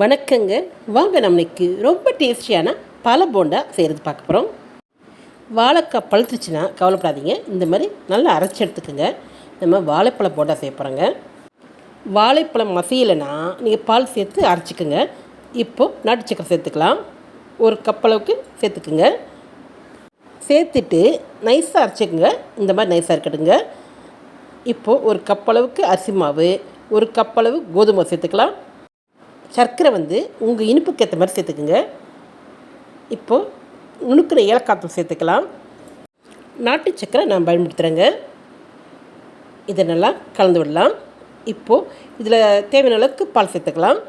வணக்கங்க. வாங்க நம்ம இன்னைக்கு ரொம்ப டேஸ்டியான பல போண்டா செய்கிறது பார்க்க போகிறோம் வாழைக்காய் பழுத்துச்சுன்னா கவலைப்படாதீங்க. இந்த மாதிரி நல்லா அரைச்சி எடுத்துக்கோங்க. நம்ம வாழைப்பழ போண்டா செய்ய போகிறோங்க வாழைப்பழம் மசியலைன்னா நீங்கள் பால் சேர்த்து அரைச்சிக்கோங்க. இப்போது நாட்டு சக்கரை சேர்த்துக்கலாம். ஒரு கப் அளவுக்கு சேர்த்துக்குங்க. சேர்த்துட்டு நைஸாக அரைச்சிக்கோங்க. இந்த மாதிரி நைஸாக இருக்கட்டுங்க இப்போது ஒரு கப் அளவுக்கு அரிசி மாவு ஒரு கப் அளவு கோதுமை சேர்த்துக்கலாம். சர்க்கரை வந்து உங்கள் இனிப்புக்கு ஏற்ற மாதிரி சேர்த்துக்குங்க. இப்போது நுணுக்கிற ஏலக்காத்தூள் சேர்த்துக்கலாம். நாட்டு சர்க்கரை நான் பயன்படுத்துகிறேங்க இதை நல்லா கலந்து விடலாம். இப்போது இதில் தேவையான அளவுக்கு பால் சேர்த்துக்கலாம்.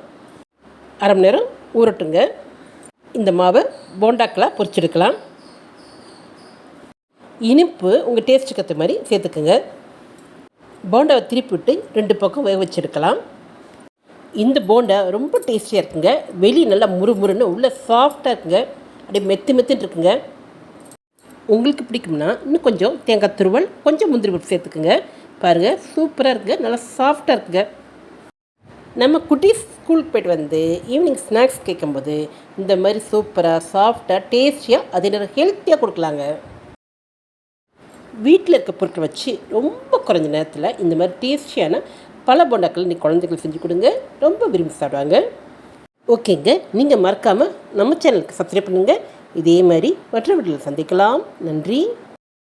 அரை மணி நேரம் ஊறட்டுங்க. இந்த மாவை போண்டாக்களாக பொரிச்செடுக்கலாம். இனிப்பு உங்கள் டேஸ்ட்டுக்கு ஏற்ற மாதிரி சேர்த்துக்குங்க. போண்டாவை திருப்பி விட்டு ரெண்டு பக்கம் வேக வச்செடுக்கலாம் இந்த போண்டா ரொம்ப டேஸ்டியாக இருக்குங்க. வெளியே நல்லா முறுமுறுன்னு உள்ளே சாஃப்டாக இருக்குங்க. அப்படியே மெத்து மெத்துன்னு இருக்குங்க. உங்களுக்கு பிடிக்கும்னா இன்னும் கொஞ்சம் தேங்காய் துருவல் கொஞ்சம் முந்திரி பருப்பு சேர்த்துக்குங்க. பாருங்கள் சூப்பராக இருக்குங்க. நல்லா சாஃப்டாக இருக்குங்க. நம்ம குட்டீஸ் ஸ்கூலுக்கு போய்ட்டு வந்து ஈவினிங் ஸ்நாக்ஸ் கேட்கும்போது இந்த மாதிரி சூப்பராக சாஃப்டாக டேஸ்டியாக அதே நேரம் ஹெல்த்தியாக கொடுக்கலாங்க. வீட்டில் இருக்க பொருட்களை வச்சு ரொம்ப குறைஞ்ச நேரத்தில் இந்த மாதிரி டேஸ்டியான பல போண்டாக்கள் நீ குழந்தைகள் செஞ்சு கொடுங்க. ரொம்ப விரும்பி சாப்பிடுவாங்க. ஓகேங்க. நீங்கள் மறக்காமல் நம்ம சேனலுக்கு சப்ஸ்கிரைப் பண்ணுங்கள் இதே மாதிரி மற்ற வீட்டில் சந்திக்கலாம். நன்றி.